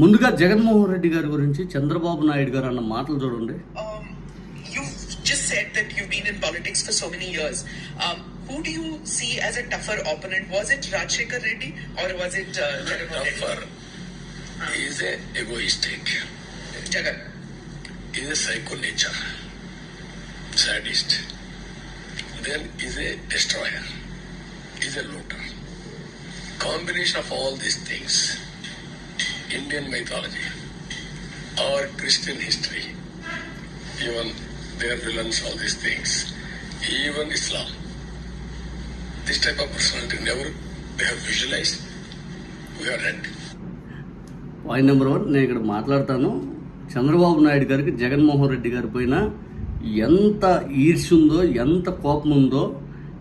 ముందుగా జగన్మోహన్ రెడ్డి గారి గురించి చంద్రబాబు నాయుడు గారు అన్న మాటలు చూడండి Um, just said that you've been in politics for so many years. Um, who do you see as a tougher opponent? Was it Rajshekar Reddy or was it uh, tougher. He is a egoistic. Jagan. He is a psycho nature. Sadist. Then is a destroyer. Is a looter. Combination of all these things. Indian mythology. Our Christian history. Even their villains, all these things. Even Islam. This type of personality never they have visualized. We are read. Point number one నేను ఇక్కడ మాట్లాడతాను చంద్రబాబు నాయుడు గారికి జగన్మోహన్ రెడ్డి గారి పైన ఎంత ఈర్ష్య ఉందో ఎంత కోపం ఉందో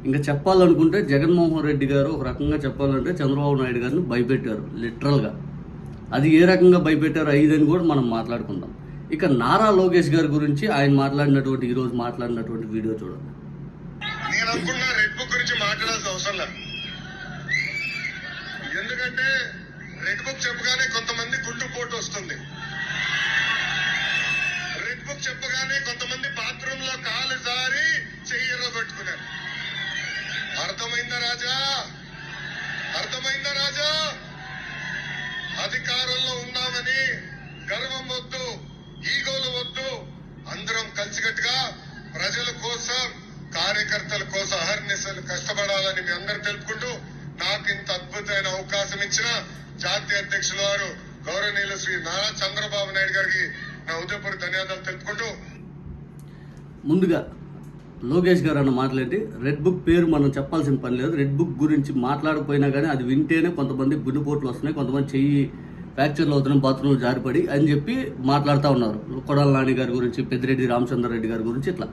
ఇంకా చెప్పాలనుకుంటే జగన్మోహన్ రెడ్డి గారు ఒక రకంగా చెప్పాలంటే చంద్రబాబు నాయుడు గారిని భయపెట్టారు లిటరల్గా అది ఏ రకంగా భయపెట్టారు ఐదని కూడా మనం మాట్లాడుకుందాం. ఇక నారా లోకేష్ గారి గురించి ఆయన మాట్లాడినటువంటి ఈరోజు మాట్లాడినటువంటి వీడియో చూడండి. నేను అనుకున్నా రెడ్ బుక్ గురించి మాట్లాడాల్సిన అవసరం లేదు. ఎందుకంటే రెడ్ బుక్ చెప్పగానే కొంతమంది గుండు పోటు వస్తుంది. రెడ్ బుక్ చెప్పగానే కొంతమంది బాత్రూమ్లో కాలు జారి చెయ్యలో పెట్టుకున్నారు. అర్థమైందా రాజా? అర్థమైందా రాజా? అధికారంలో ఉన్నామని గర్వం వద్దు ఈగోలు వద్దు. అందరం కలిసికట్టుగా ప్రజల కోసం కార్యకర్తల కోసం అహర్నిశలు కష్టపడాలని మీ అందరు తెలుపుకుంటూ నాకు ఇంత అద్భుతమైన అవకాశం ఇచ్చిన జాతీయ అధ్యక్షుల వారు గౌరవనీయులు శ్రీ నారా చంద్రబాబు నాయుడు గారికి నా ఉదయపూర్ ధన్యవాదాలు తెలుపుకుంటూ ముందుగా లోకేష్ గారు అన్న మాట్లాడి రెడ్ బుక్ పేరు మనం చెప్పాల్సిన పని లేదు. రెడ్ బుక్ గురించి మాట్లాడకపోయినా కానీ అది వింటేనే కొంతమంది గుండెపోట్లు వస్తున్నాయి కొంతమంది చెయ్యి ఫ్రాక్చర్లు అవుతున్నాయి బాత్రూంలో జారిపడి అని చెప్పి మాట్లాడుతూ ఉన్నారు. కొడాల నాని గారి గురించి పెద్దిరెడ్డి రామచంద్రారెడ్డి గారి గురించి ఇట్లా.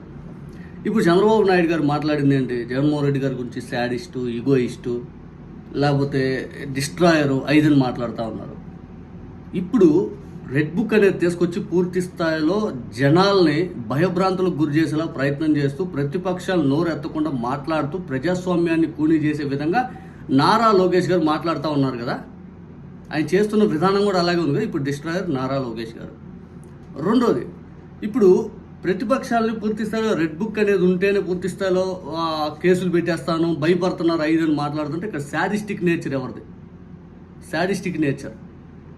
ఇప్పుడు చంద్రబాబు నాయుడు గారు మాట్లాడింది ఏంటి? జగన్మోహన్ రెడ్డి గారి గురించి శాడిస్టు ఈగోయిస్టు లేకపోతే డిస్ట్రాయరు ఐదని మాట్లాడుతూ ఉన్నారు. ఇప్పుడు రెడ్ బుక్ అనేది తీసుకొచ్చి పూర్తి స్థాయిలో జనాల్ని భయభ్రాంతులకు గురి చేసేలా ప్రయత్నం చేస్తూ ప్రతిపక్షాలు నోరు ఎత్తకుండా మాట్లాడుతూ ప్రజాస్వామ్యాన్ని కూలీ చేసే విధంగా నారా లోకేష్ గారు మాట్లాడుతూ ఉన్నారు కదా? ఆయన చేస్తున్న విధానం కూడా అలాగే ఉంది కదా? ఇప్పుడు డిస్ట్రాయర్ నారా లోకేష్ గారు. రెండోది ఇప్పుడు ప్రతిపక్షాలని పూర్తి స్థాయిలో రెడ్ బుక్ అనేది ఉంటేనే పూర్తి స్థాయిలో కేసులు పెట్టేస్తాను భయపడుతున్నారు ఐదు అని మాట్లాడుతుంటే ఇక్కడ శాడిస్టిక్ నేచర్ ఎవరిది? Sadistic nature.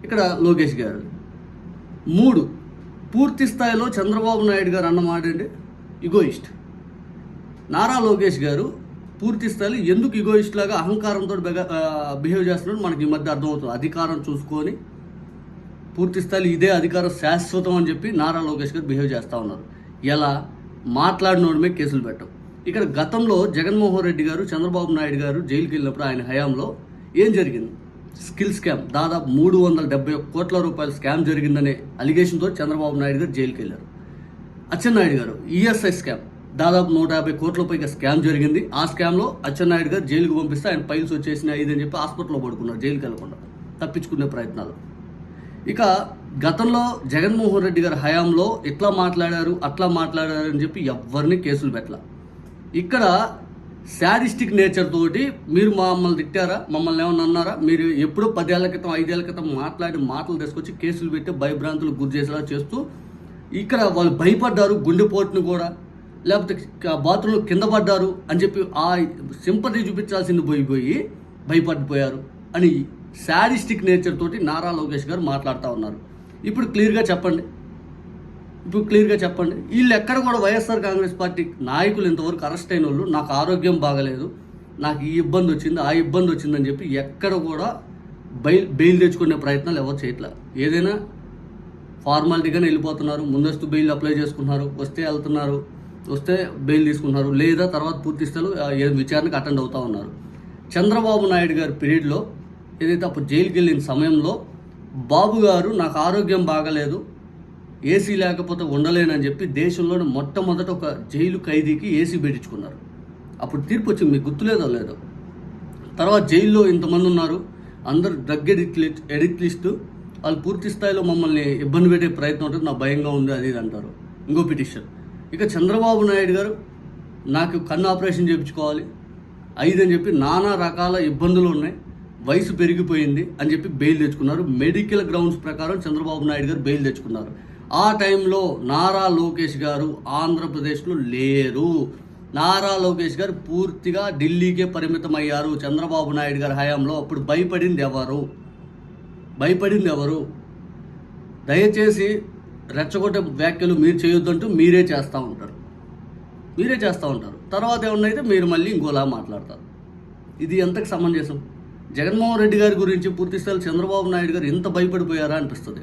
ఇక్కడ లోకేష్ గారు మూడు. పూర్తి స్థాయిలో చంద్రబాబు నాయుడు గారు అన్నమాట అండి ఇగోయిస్ట్ నారా లోకేష్ గారు పూర్తి స్థాయిలో ఎందుకు ఇగోయిస్ట్ లాగా అహంకారంతో బిహేవ్ చేస్తున్నాడు మనకి ఈ మధ్య అర్థమవుతుంది. అధికారం చూసుకొని పూర్తి స్థాయిలో ఇదే అధికారం శాశ్వతం అని చెప్పి నారా లోకేష్ గారు బిహేవ్ చేస్తూ ఉన్నారు. ఎలా? మాట్లాడినోడి మీద కేసులు పెట్టం. ఇక్కడ గతంలో జగన్మోహన్ రెడ్డి గారు చంద్రబాబు నాయుడు గారు జైలుకి వెళ్ళినప్పుడు ఆయన హయాంలో ఏం జరిగింది? Skill scam. దాదాపు మూడు వందల డెబ్బై కోట్ల రూపాయల స్కామ్ జరిగిందనే అలిగేషన్తో చంద్రబాబు నాయుడు గారు జైలుకి వెళ్ళారు. అచ్చెన్నాయుడు గారు ఈఎస్ఐ స్కామ్. దాదాపు నూట యాభై కోట్ల పైగా స్కామ్ జరిగింది. ఆ స్కామ్లో అచ్చెన్నాయుడు గారు జైలుకు పంపిస్తే ఆయన ఫైల్స్ వచ్చేసినాయి ఇదని అని చెప్పి హాస్పిటల్లో పడుకున్నారు జైలుకి వెళ్ళకుండా. తప్పించుకునే ప్రయత్నాలు. ఇక గతంలో జగన్మోహన్ రెడ్డి గారి హయాంలో ఇట్లా మాట్లాడారు అట్లా మాట్లాడారు అని చెప్పి ఎవరిని కేసులు పెట్టాల. ఇక్కడ శాడిస్టిక్ నేచర్ తోటి మీరు మమ్మల్ని తిట్టారా? మమ్మల్ని ఏమన్నా అన్నారా? మీరు ఎప్పుడో పదేళ్ళ క్రితం ఐదేళ్ళ క్రితం మాట్లాడి మాటలు తీసుకొచ్చి కేసులు పెట్టి భయభ్రాంతులకు గురి చేసేలా చేస్తూ ఇక్కడ వాళ్ళు భయపడ్డారు గుండెపోటును కూడా. లేకపోతే బాత్రూంలో కింద పడ్డారు అని చెప్పి ఆ సింపతి చూపించాల్సింది పోయి పోయి భయపడిపోయారు అని శాడిస్టిక్ నేచర్ తోటి నారా లోకేష్ గారు మాట్లాడుతూ ఉన్నారు. ఇప్పుడు క్లియర్గా చెప్పండి. ఇప్పుడు క్లియర్గా చెప్పండి. వీళ్ళు ఎక్కడ కూడా వైఎస్ఆర్ కాంగ్రెస్ పార్టీ నాయకులు ఇంతవరకు అరెస్ట్ అయిన వాళ్ళు నాకు ఆరోగ్యం బాగలేదు నాకు ఈ ఇబ్బంది వచ్చింది ఆ ఇబ్బంది వచ్చిందని చెప్పి ఎక్కడ కూడా బెయిల్ బెయిల్ తెచ్చుకునే ప్రయత్నాలు ఎవరు చేయట్లేదు ఏదైనా ఫార్మాలిటీగానే వెళ్ళిపోతున్నారు ముందస్తు బెయిల్ అప్లై చేసుకుంటున్నారు వస్తే వెళ్తున్నారు వస్తే బెయిల్ తీసుకుంటున్నారు లేదా తర్వాత పూర్తి స్థాయిలో విచారణకు అటెండ్ అవుతూ ఉన్నారు. చంద్రబాబు నాయుడు గారి పీరియడ్లో ఏదైతే అప్పుడు జైలుకి వెళ్ళిన సమయంలో బాబు గారు నాకు ఆరోగ్యం బాగలేదు ఏసీ లేకపోతే ఉండలేనని చెప్పి దేశంలోని మొట్టమొదట ఒక జైలు ఖైదీకి ఏసీ పెట్టించుకున్నారు. అప్పుడు తీర్పు వచ్చింది మీకు గుర్తులేదో లేదో. తర్వాత జైల్లో ఇంతమంది ఉన్నారు. అందరు drug addict list addict list. వాళ్ళు పూర్తి స్థాయిలో మమ్మల్ని ఇబ్బంది పెట్టే ప్రయత్నం ఉంటుంది. నాకు భయంగా ఉంది అది ఇది అంటారు. ఇంకో పిటిషన్. ఇక చంద్రబాబు నాయుడు గారు నాకు కన్ను ఆపరేషన్ చేయించుకోవాలి ఐదు అని చెప్పి నానా రకాల ఇబ్బందులు ఉన్నాయి. వయసు పెరిగిపోయింది అని చెప్పి బెయిల్ తెచ్చుకున్నారు. మెడికల్ గ్రౌండ్స్ ప్రకారం చంద్రబాబు నాయుడు గారు బెయిల్ తెచ్చుకున్నారు. ఆ టైంలో నారా లోకేష్ గారు ఆంధ్రప్రదేశ్లో లేరు. నారా లోకేష్ గారు పూర్తిగా ఢిల్లీకే పరిమితం అయ్యారు చంద్రబాబు నాయుడు గారి హయాంలో అప్పుడు భయపడింది ఎవరు? భయపడింది ఎవరు? దయచేసి రెచ్చగొట్టే వ్యాఖ్యలు మీరు చేయొద్దంటూ మీరే చేస్తూ ఉంటారు. మీరే చేస్తూ ఉంటారు. తర్వాత ఏమన్నైతే మీరు మళ్ళీ ఇంకోలా మాట్లాడతారు. ఇది ఎంతకు సమంజసం? జగన్మోహన్ రెడ్డి గారి గురించి పూర్తిస్థాయి చంద్రబాబు నాయుడు గారు ఎంత భయపడిపోయారా అనిపిస్తుంది.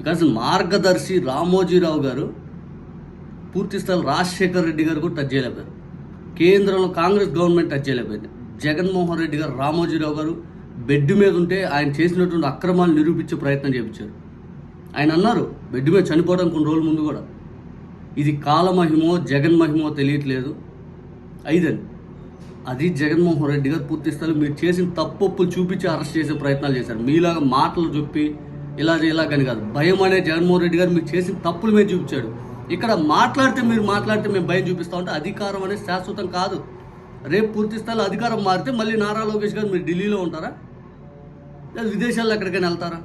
బికాజ్ మార్గదర్శి రామోజీరావు గారు పూర్తి స్థాయి రాజశేఖర్ రెడ్డి గారు కూడా టచ్ చేయలేకపోయారు. కేంద్రంలో కాంగ్రెస్ గవర్నమెంట్ టచ్ చేయలేకపోయింది. జగన్మోహన్ రెడ్డి గారు రామోజీరావు గారు బెడ్ మీద ఉంటే ఆయన చేసినటువంటి అక్రమాలు నిరూపించే ప్రయత్నం చేయించారు ఆయన అన్నారు బెడ్ మీద చనిపోవడం కొన్ని రోజుల ముందు కూడా. ఇది కాలమహిమో జగన్మహిమో తెలియట్లేదు. ఐదండి అది జగన్మోహన్ రెడ్డి గారు పూర్తి మీరు చేసిన తప్పొప్పులు చూపించి అరెస్ట్ చేసే ప్రయత్నాలు చేశారు. మీలాగా మాటలు చెప్పి ఇలా ఇలా కానీ కాదు. భయం అనే జగన్మోహన్ రెడ్డి గారు మీరు చేసిన తప్పులు మీద చూపించాడు. ఇక్కడ మాట్లాడితే మీరు మాట్లాడితే మేము భయం చూపిస్తా ఉంటే అధికారం అనేది శాశ్వతం కాదు. రేపు పూర్తి స్థాయిలో అధికారం మారితే మళ్ళీ నారా లోకేష్ గారు మీరు ఢిల్లీలో ఉంటారా? లేదా విదేశాల్లో ఎక్కడికైనా వెళ్తారా?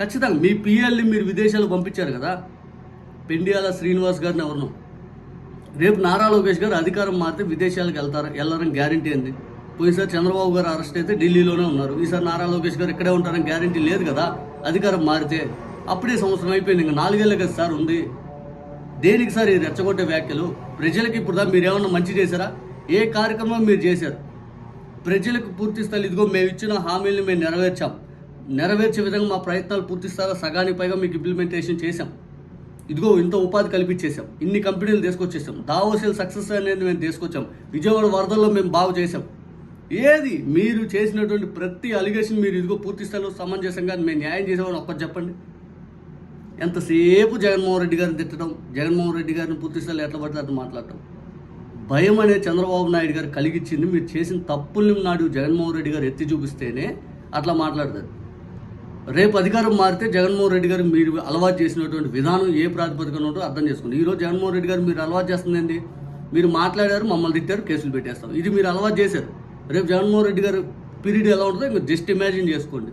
ఖచ్చితంగా మీ పిఎల్ని మీరు విదేశాలకు పంపించారు కదా. పెండియాల శ్రీనివాస్ గారిని ఎవరినో రేపు నారా లోకేష్ గారు అధికారం మారితే విదేశాలకు వెళ్తారు? వెళ్ళారని గ్యారంటీ అంది పోయినసారి చంద్రబాబు గారు అరెస్ట్ అయితే ఢిల్లీలోనే ఉన్నారు. ఈసారి నారా లోకేష్ గారు ఇక్కడే ఉంటారని గ్యారంటీ లేదు కదా? అధికారం మారితే అప్పుడే సంవత్సరం అయిపోయింది. ఇంకా నాలుగేళ్ళ కదా సార్ ఉంది. దేనికి సార్ ఈ రెచ్చగొట్టే వ్యాఖ్యలు? ప్రజలకి ఇప్పుడు దా మీరు ఏమన్నా మంచి చేశారా? ఏ కార్యక్రమం మీరు చేశారు? ప్రజలకు పూర్తిస్థాయి ఇదిగో మేము ఇచ్చిన హామీలను మేము నెరవేర్చాం. నెరవేర్చే విధంగా మా ప్రయత్నాలు పూర్తి స్థాయిలో సగానికి పైగా మీకు ఇంప్లిమెంటేషన్ చేశాం. ఇదిగో ఇంత ఉపాధి కల్పించేసాం ఇన్ని కంపెనీలు తీసుకొచ్చేసాం దావోసీల్ సక్సెస్ అనేది మేము తీసుకొచ్చాం. విజయవాడ వరదల్లో మేము బాగు చేసాం ఏది? మీరు చేసినటువంటి ప్రతి అలిగేషన్ మీరు ఇదిగో పూర్తి స్థాయిలో సమంజసంగా మేము న్యాయం చేసామని ఒక్కటి చెప్పండి. ఎంతసేపు జగన్మోహన్ రెడ్డి గారిని తిట్టడం జగన్మోహన్ రెడ్డి గారిని పూర్తి స్థాయిలో ఎట్లా పడితే అట్లా మాట్లాడటం? భయం అనేది చంద్రబాబు నాయుడు గారు కలిగించింది. మీరు చేసిన తప్పుల్ని నాడు జగన్మోహన్ రెడ్డి గారు ఎత్తి చూపిస్తేనే అట్లా మాట్లాడతారు. రేపు అధికారం మారితే జగన్మోహన్ రెడ్డి గారు మీరు అలవాటు చేసినటువంటి విధానం ఏ ప్రాతిపదికన ఉంటుందో అర్థం చేసుకోండి. ఈరోజు జగన్మోహన్ రెడ్డి గారు మీరు అలవాటు చేస్తుందండి మీరు మాట్లాడారు మమ్మల్ని తిట్టారు కేసులు పెట్టేస్తాం ఇది మీరు అలవాటు చేశారు. రేపు జగన్మోహన్ రెడ్డి గారు పీరియడ్ ఎలా ఉంటుందో మీరు జస్ట్ ఇమాజిన్ చేసుకోండి.